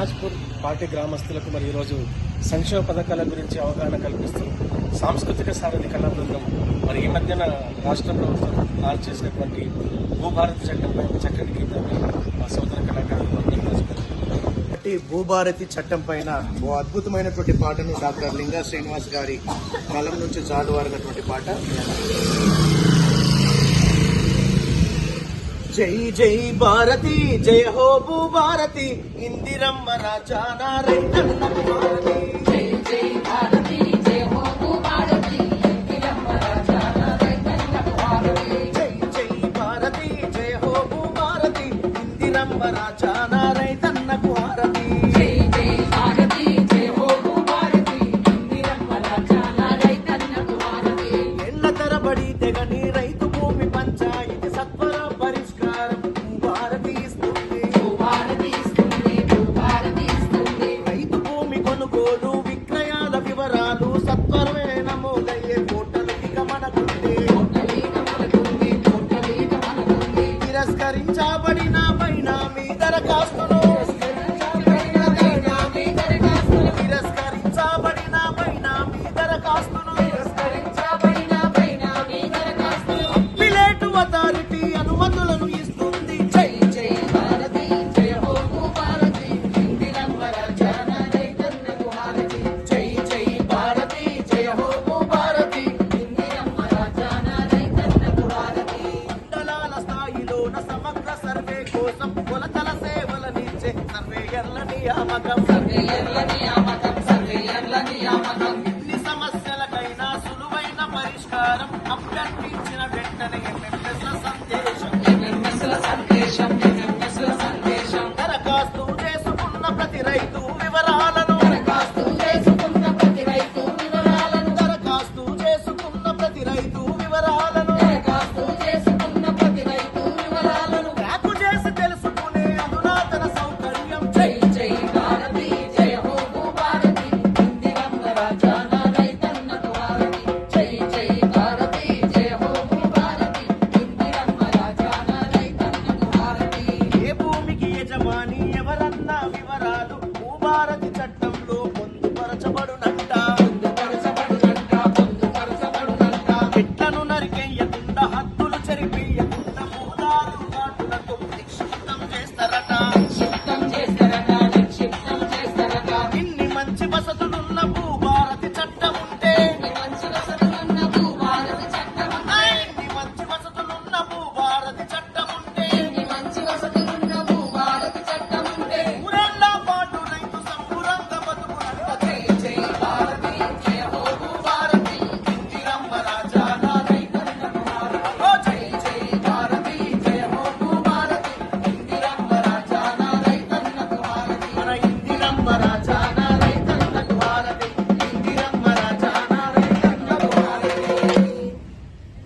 నాజ్పూర్ party గ్రామస్తులకు మరి ఈరోజు సంక్షేమ పథకాల గురించి అవగాహన కల్పిస్తూ సాంస్కృతిక సారథి కళా బృందం మరి ఈ మధ్యన రాష్ట్ర ప్రభుత్వం లాంచ్ చేసినటువంటి భూభారతి చట్టంపై చక్కటి గీతాన్ని మా సోదర కళాకారులు కాబట్టి భూభారతి చట్టం పైన ఓ అద్భుతమైనటువంటి పాటను డాక్టర్ లింగా శ్రీనివాస్ గారి కలం నుంచి జాలువారినటువంటి పాట. జై జై భారతి జయ హో భూ భారతి. ఇందిరమ్మ రాజానా రైతన్న తిరస్కరించబడిన పైన మీ దరఖాస్తు కోసం కొలతల సేవలనిచ్చే సర్వేయర్ల నియామకం సర్వేయర్ల నియామకం సర్వేయర్ల నియామకం ఎన్ని సమస్యలకైనా సులువైన పరిష్కారం అభ్యర్థించిన వెంటనే ఎంఎంఎస్ల సందేశం. ఎంఎంఎస్ల సందేశం ఎంఎంఎస్ల సందేశం. దరఖాస్తు చేసుకున్న రైతు వివరాలను దరఖాస్తు చేసుకున్న రైతు వివరాలను. దరఖాస్తు చేసుకున్న ప్రతి రైతు వివరాలను now.